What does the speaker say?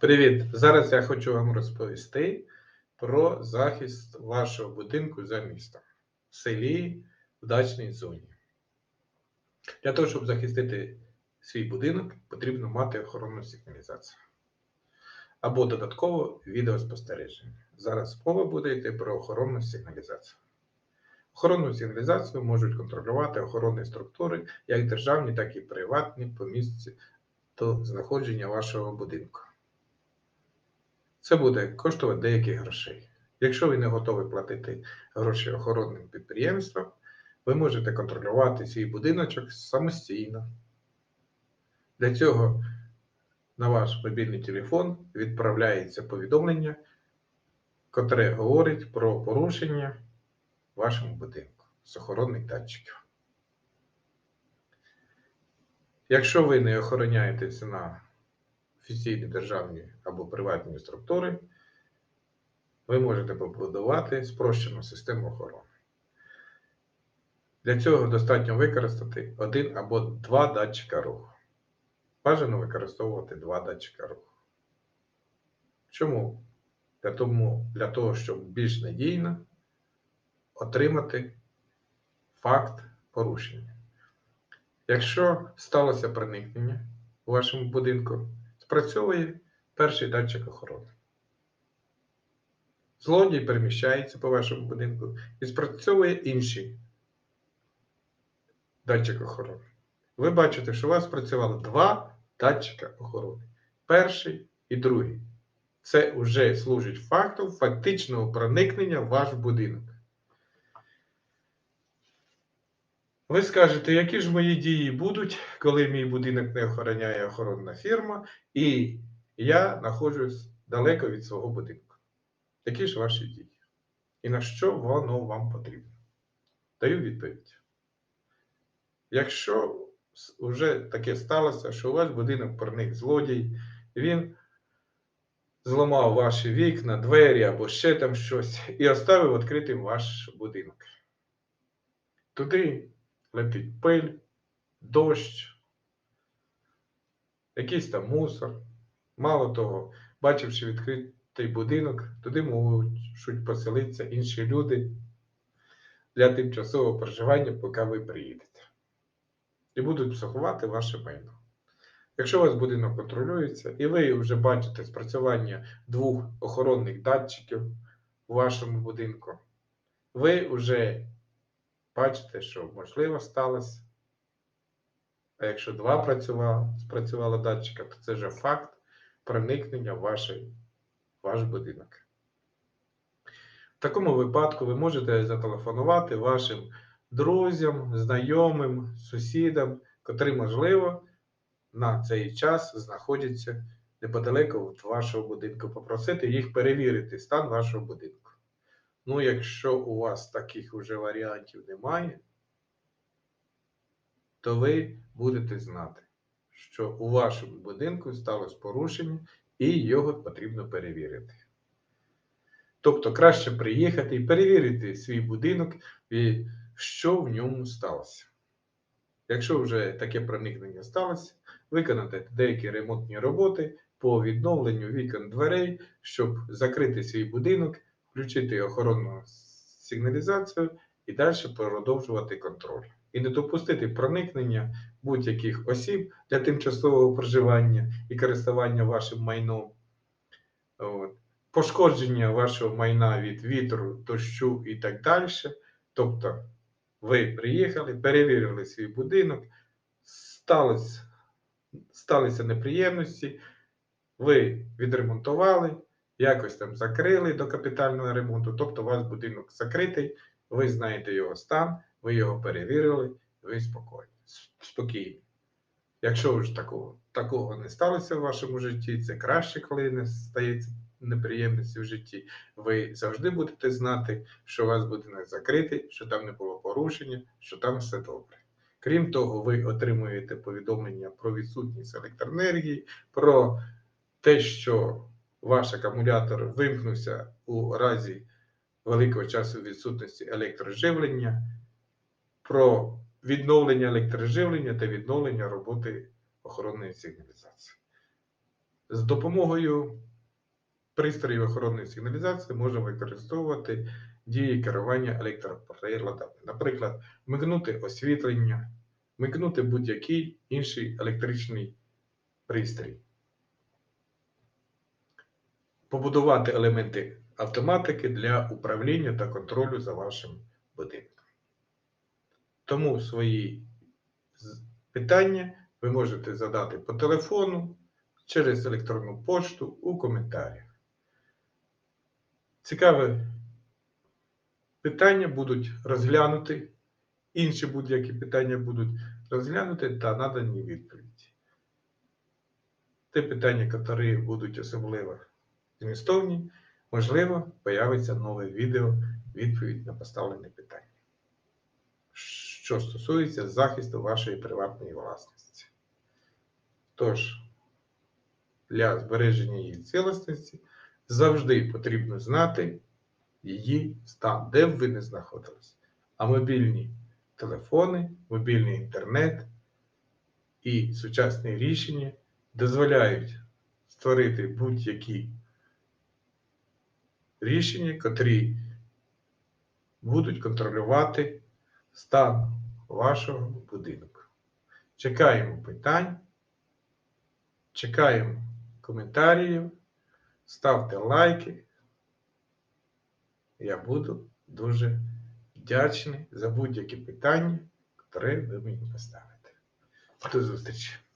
Привіт! Зараз я хочу вам розповісти про захист вашого будинку за містом в селі в дачній зоні. Для того, щоб захистити свій будинок, потрібно мати охоронну сигналізацію або додатково відеоспостереження. Зараз мова буде йти про охоронну сигналізацію. Охоронну сигналізацію можуть контролювати охоронні структури, як державні, так і приватні по місці до знаходження вашого будинку. Це буде коштувати деяких грошей. Якщо ви не готові платити гроші охоронним підприємствам, ви можете контролювати свій будиночок самостійно. Для цього на ваш мобільний телефон відправляється повідомлення, котре говорить про порушення в вашому будинку з охоронних датчиків. Якщо ви не охороняєтеся на офіційні державні або приватні структури, ви можете побудувати спрощену систему охорони. Для цього достатньо використати один або два датчика руху. Бажано використовувати два датчика руху. Чому? Для, тому, для того, щоб більш надійно отримати факт порушення. Якщо сталося проникнення у вашому будинку, спрацьовує перший датчик охорони. Злодій переміщається по вашому будинку і спрацьовує інший датчик охорони. Ви бачите, що у вас працювало два датчика охорони. Перший і другий. Це вже служить фактом фактичного проникнення в ваш будинок. Ви скажете, які ж мої дії будуть, коли мій будинок не охороняє охоронна фірма, і я знаходжусь далеко від свого будинку. Які ж ваші дії? І на що воно вам потрібно? Даю відповідь. Якщо вже таке сталося, що у вас будинок проник злодій, він зламав ваші вікна, двері або ще там щось, і оставив відкритим ваш будинок. Туди летить пиль, дощ, якийсь там мусор. Мало того, бачивши відкритий будинок, туди можуть поселитися інші люди для тимчасового проживання, поки ви приїдете. І будуть психувати ваше майно. Якщо у вас будинок контролюється, і ви вже бачите спрацювання двох охоронних датчиків у вашому будинку, ви вже бачите, що можливо сталося. А якщо два працювало, спрацювало датчика, то це вже факт проникнення в ваш, ваш будинок. В такому випадку ви можете зателефонувати вашим друзям, знайомим, сусідам, котрі, можливо, на цей час знаходяться неподалеку від вашого будинку, попросити їх перевірити стан вашого будинку. Ну, якщо у вас таких уже варіантів немає, то ви будете знати, що у вашому будинку сталося порушення і його потрібно перевірити. Тобто краще приїхати і перевірити свій будинок, і що в ньому сталося. Якщо вже таке проникнення сталося, виконати деякі ремонтні роботи по відновленню вікон дверей, щоб закрити свій будинок включити охоронну сигналізацію і далі продовжувати контроль. І не допустити проникнення будь-яких осіб для тимчасового проживання і користування вашим майном, От. пошкодження вашого майна від вітру, дощу і так далі. Тобто, ви приїхали, перевірили свій будинок, сталося, сталися неприємності, ви відремонтували якось там закрили до капітального ремонту, тобто у вас будинок закритий, ви знаєте його стан, ви його перевірили, ви спокійні. спокійні. Якщо вже такого такого не сталося в вашому житті, це краще, коли не стається неприємності в житті. Ви завжди будете знати, що у вас будинок закритий, що там не було порушення, що там все добре. Крім того, ви отримуєте повідомлення про відсутність електроенергії, про те, що ваш акумулятор вимкнувся у разі великого часу відсутності електроживлення, про відновлення електроживлення та відновлення роботи охоронної сигналізації. З допомогою пристроїв охоронної сигналізації можна використовувати дії керування електроприладами. Наприклад, мигнути освітлення, мигнути будь-який інший електричний пристрій. Побудувати елементи автоматики для управління та контролю за вашим будинком. Тому свої питання ви можете задати по телефону, через електронну пошту у коментарях. Цікаве питання будуть розглянути, інші будь-які питання будуть розглянути та надані відповіді. Те питання, які будуть особливо змістовні, можливо, появиться нове відео відповідь на поставлене питання, що стосується захисту вашої приватної власності. Тож, для збереження її цілісності завжди потрібно знати її стан, де б ви не знаходились. А мобільні телефони, мобільний інтернет і сучасні рішення дозволяють створити будь-які рішення, котрі будуть контролювати стан вашого будинку. Чекаємо питань, чекаємо коментарів, ставте лайки. Я буду дуже вдячний за будь-які питання, які ви мені поставите. До зустрічі!